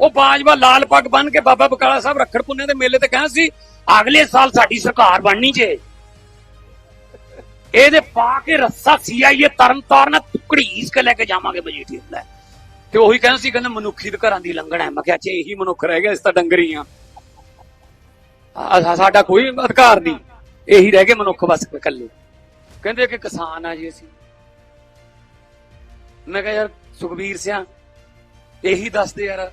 ਉਹ ਬਾਜਵਾ ਲਾਲ ਪੱਗ ਬੰਨ ਕੇ ਬਾਬਾ ਬਕਾਲਾ ਸਾਹਿਬ ਰੱਖੜ ਪੁੰਨੇ ਦੇ ਮੇਲੇ ਤੇ ਕਹਿੰਦਾ ਸੀ, ਅਗਲੇ ਸਾਲ ਸਾਡੀ ਸਰਕਾਰ ਬਣਨੀ ਜੇ। ਇਹਦੇ ਪਾ ਕੇ ਰੱਸਾ ਸੀਆਈਏ ਤਰਨ ਟੁਕੜੀਸ ਕੇ ਲੈ ਕੇ ਜਾਵਾਂਗੇ ਮਜੀਠੀ ਲੈ ਤੇ ਉਹੀ ਕਹਿੰਦਾ ਸੀ, ਕਹਿੰਦਾ ਮਨੁੱਖੀ ਘਰਾਂ ਦੀ ਲੰਘਣਾ ਹੈ। ਮੈਂ ਕਿਹਾ ਚੇ ਇਹੀ ਮਨੁੱਖ ਰਹਿ ਗਿਆ, ਇਸ ਤਾਂ ਡੰਗਰੀ ਆ ਆ- ਸਾਡਾ ਕੋਈ ਅਧਿਕਾਰ ਨਹੀਂ। ਇਹੀ ਰਹਿ ਗਏ ਮਨੁੱਖ ਬਸ ਇਕੱਲੇ। ਕਹਿੰਦੇ ਕਿ ਕਿਸਾਨ ਆ ਜੀ ਅਸੀਂ। ਮੈਂ ਕਿਹਾ, ਯਾਰ ਸੁਖਬੀਰ ਸਿਆ, ਇਹੀ ਦੱਸਦੇ ਯਾਰ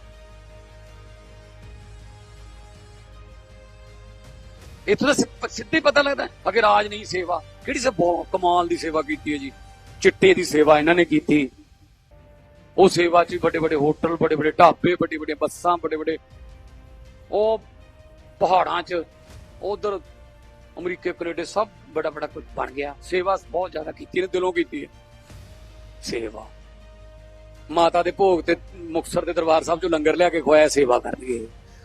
ਇੱਥੋਂ ਤਾਂ ਸਿ- ਸਿੱਧੇ ਪਤਾ ਲੱਗਦਾ ਅਗੇ ਰਾਜ ਨਹੀਂ ਸੇਵਾ। ਕਿਹੜੀ ਸੇ ਬਹੁਤ ਕਮਾਲ ਦੀ ਸੇਵਾ ਕੀਤੀ ਹੈ ਜੀ। ਚਿੱਟੇ ਦੀ ਸੇਵਾ ਇਹਨਾਂ ਨੇ ਕੀਤੀ। ਉਹ ਸੇਵਾ ਚ ਵੱਡੇ ਵੱਡੇ ਹੋਟਲ, ਵੱਡੇ ਵੱਡੇ ਢਾਬੇ, ਵੱਡੀ ਵੱਡੀਆਂ ਬੱਸਾਂ, ਵੱਡੇ ਵੱਡੇ ਉਹ ਪਹਾੜਾਂ 'ਚ ਉਧਰ ਅਮਰੀਕੇ, ਕੈਨੇਡਾ ਸਭ ਬੜਾ ਬੜਾ ਕੁਝ ਬਣ ਗਿਆ। ਸੇਵਾ ਬਹੁਤ ਜ਼ਿਆਦਾ ਕੀਤੀ ਨੇ, ਦਿਲੋਂ ਕੀਤੀ ਹੈ। ਸੇਵਾ। ਮਾਤਾ ਦੇ ਭੋਗ ਤੇ ਮੁਕਤਸਰ ਦੇ ਦਰਬਾਰ ਸਾਹਿਬ ਚੋਂ ਲੰਗਰ ਲਿਆ ਕੇ ਖਵਾਇਆ, ਸੇਵਾ ਕਰਨਗੇ।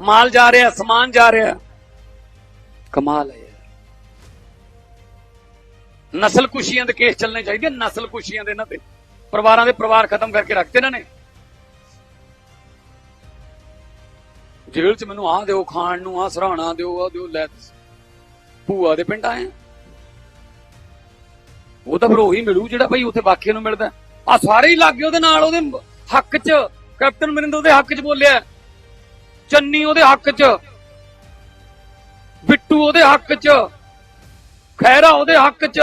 ਮਾਲ ਜਾ ਰਿਹਾ, ਸਮਾਨ ਜਾ ਰਿਹਾ। ਕਮਾਲ ਹੈ ਯਾਰ। ਨਸਲ ਕੁਸ਼ੀਆਂ ਦੇ ਕੇਸ ਚੱਲਣੇ ਚਾਹੀਦੇ ਨਸਲ ਕੁਸ਼ੀਆਂ ਦੇ ਇਹਨਾਂ ਤੇ। ਪਰਿਵਾਰਾਂ ਦੇ ਪਰਿਵਾਰ ਖਤਮ ਕਰਕੇ ਰੱਖਦੇ ਇਹਨਾਂ ਨੇ। ਜੇਲ੍ਹ 'ਚ ਮੈਨੂੰ ਆਹ ਦਿਓ, ਖਾਣ ਨੂੰ ਆਹ ਸਰਾਣਾ ਦਿਓ, ਆਹ ਦਿਓ, ਲੈ। ਭੂਆ ਦੇ ਪਿੰਡ ਆਏ ਉਹ ਤਾਂ ਫਿਰ ਉਹੀ ਮਿਲੂ ਜਿਹੜਾ ਭਾਈ ਉੱਥੇ ਬਾਕੀਆਂ ਨੂੰ ਮਿਲਦਾ। ਆ ਸਾਰੇ ਹੀ ਲੱਗੇ ਉਹਦੇ ਨਾਲ, ਉਹਦੇ ਹੱਕ 'ਚ। ਕੈਪਟਨ ਮਰਿੰਦਰ ਉਹਦੇ ਹੱਕ 'ਚ ਬੋਲਿਆ। ਚੰਨੀ ਉਹਦੇ ਹੱਕ 'ਚ, ਬਿੱਟੂ ਉਹਦੇ ਹੱਕ 'ਚ ਖੈਰਾ ਉਹਦੇ ਹੱਕ 'ਚ,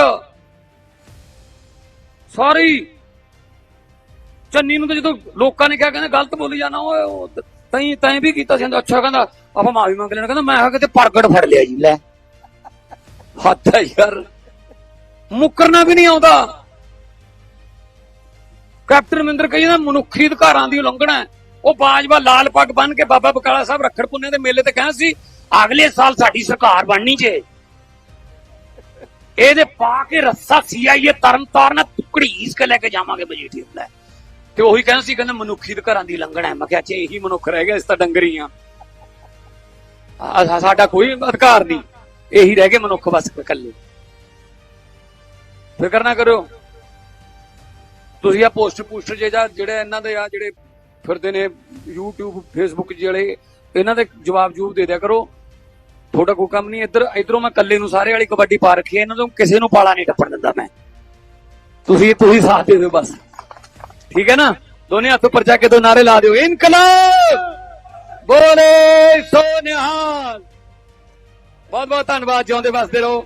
ਸਾਰੀ ਚੰਨੀ ਨੂੰ ਤਾਂ ਜਦੋਂ ਲੋਕਾਂ ਨੇ ਕਿਹਾ, ਕਹਿੰਦੇ ਗਲਤ ਬੋਲੀ ਜਾਣਾ ਉਹ ਤੈਂ ਤੈਂ ਵੀ ਕੀਤਾ ਸੀ ਅੱਛਾ, ਕਹਿੰਦਾ ਆਪਾਂ ਮਾਫੀ ਮੰਗ ਲੈਣਾ ਕਹਿੰਦਾ ਮੈਂ ਆ ਕਿਤੇ ਪ੍ਰਗਟ ਫੜ ਲਿਆ ਜੀ, ਲੈ। ਹੱਥ ਹੈ ਯਾਰ। ਮੁਕਰਨਾ ਵੀ ਨਹੀਂ ਆਉਂਦਾ। ਕੈਪਟਨ ਮਹਿੰਦਰ ਕਹੀ ਨਾ, ਮਨੁੱਖੀ ਅਧਿਕਾਰਾਂ ਦੀ ਉਲੰਘਣਾ ਹੈ। ਉਹ ਬਾਜਵਾ ਲਾਲ ਪੱਗ ਬੰਨ ਕੇ ਬਾਬਾ ਬਕਾਲਾ ਸਾਹਿਬ ਰੱਖੜ ਪੁੰਨੇ ਦੇ ਮੇਲੇ ਤੇ ਕਹਿੰਦਾ ਸੀ, ਅਗਲੇ ਸਾਲ ਸਾਡੀ ਸਰਕਾਰ ਬਣਨੀ ਜੇ। ਇਹਦੇ ਪਾ ਕੇ ਰੱਸਾ ਸੀਆਈਏ ਤਰਨ ਟੁਕੜੀਸ ਕੇ ਲੈ ਕੇ ਜਾਵਾਂਗੇ ਮਜੀਠੀ ਲੈ ਤੇ ਉਹੀ ਕਹਿੰਦਾ ਸੀ, ਕਹਿੰਦਾ ਮਨੁੱਖੀ ਦੇ ਘਰਾਂ ਦੀ ਲੰਘਣਾ ਹੈ। ਮੈਂ ਕਿਹਾ ਚੇ ਇਹੀ ਮਨੁੱਖ ਰਹਿ ਗਿਆ, ਇਸ ਤਾਂ ਡੰਗਰੀ ਆ, ਆ- ਸਾਡਾ ਕੋਈ ਅਧਿਕਾਰ ਨਹੀਂ। ਇਹੀ ਰਹਿ ਗਏ ਮਨੁੱਖ ਬਸ ਇਕੱਲੇ। ਫਿਕਰ ਨਾ ਕਰੋ ਤੁਸੀਂ ਆ ਪੋਸਟਰ ਪੋਸਟਰ ਜੇ ਜਾਂ ਜਿਹੜੇ ਇਹਨਾਂ ਦੇ ਆ ਜਿਹੜੇ ਫਿਰਦੇ ਨੇ YouTube, Facebook ਜਿਹੜੇ ਇਹਨਾਂ ਦੇ ਜਵਾਬ ਜੂਬ ਦੇ ਦਿਆ ਕਰੋ। ਤੁਹਾਡਾ ਕੋਈ ਕੰਮ ਨਹੀਂ, ਇੱਧਰ ਇਧਰੋਂ ਮੈਂ ਇਕੱਲੇ ਨੂੰ ਸਾਰੇ ਵਾਲੀ ਕਬੱਡੀ ਪਾ ਰੱਖੀ ਹੈ, ਇਹਨਾਂ ਤੋਂ ਕਿਸੇ ਨੂੰ ਪਾਲਾ ਨਹੀਂ ਟੱਪਣ ਦਿੰਦਾ ਮੈਂ। ਤੁਸੀਂ ਤੁਸੀਂ ਸਾਥ ਦੇ ਦਿਓ ਬਸ। ਠੀਕ ਹੈ ਨਾ? ਦੋਨੇ ਹੱਥ ਉੱਪਰ ਜਾ ਕੇ ਦੋ ਨਾਰੇ ਲਾ ਦਿਓ। ਇਨਕਲਾਬ! ਬੋਲੇ ਸੋ ਨਿਹਾਲ ਬਹੁਤ ਬਹੁਤ ਧੰਨਵਾਦ, ਜਿਉਂਦੇ ਵਸਦੇ ਰਹੋ।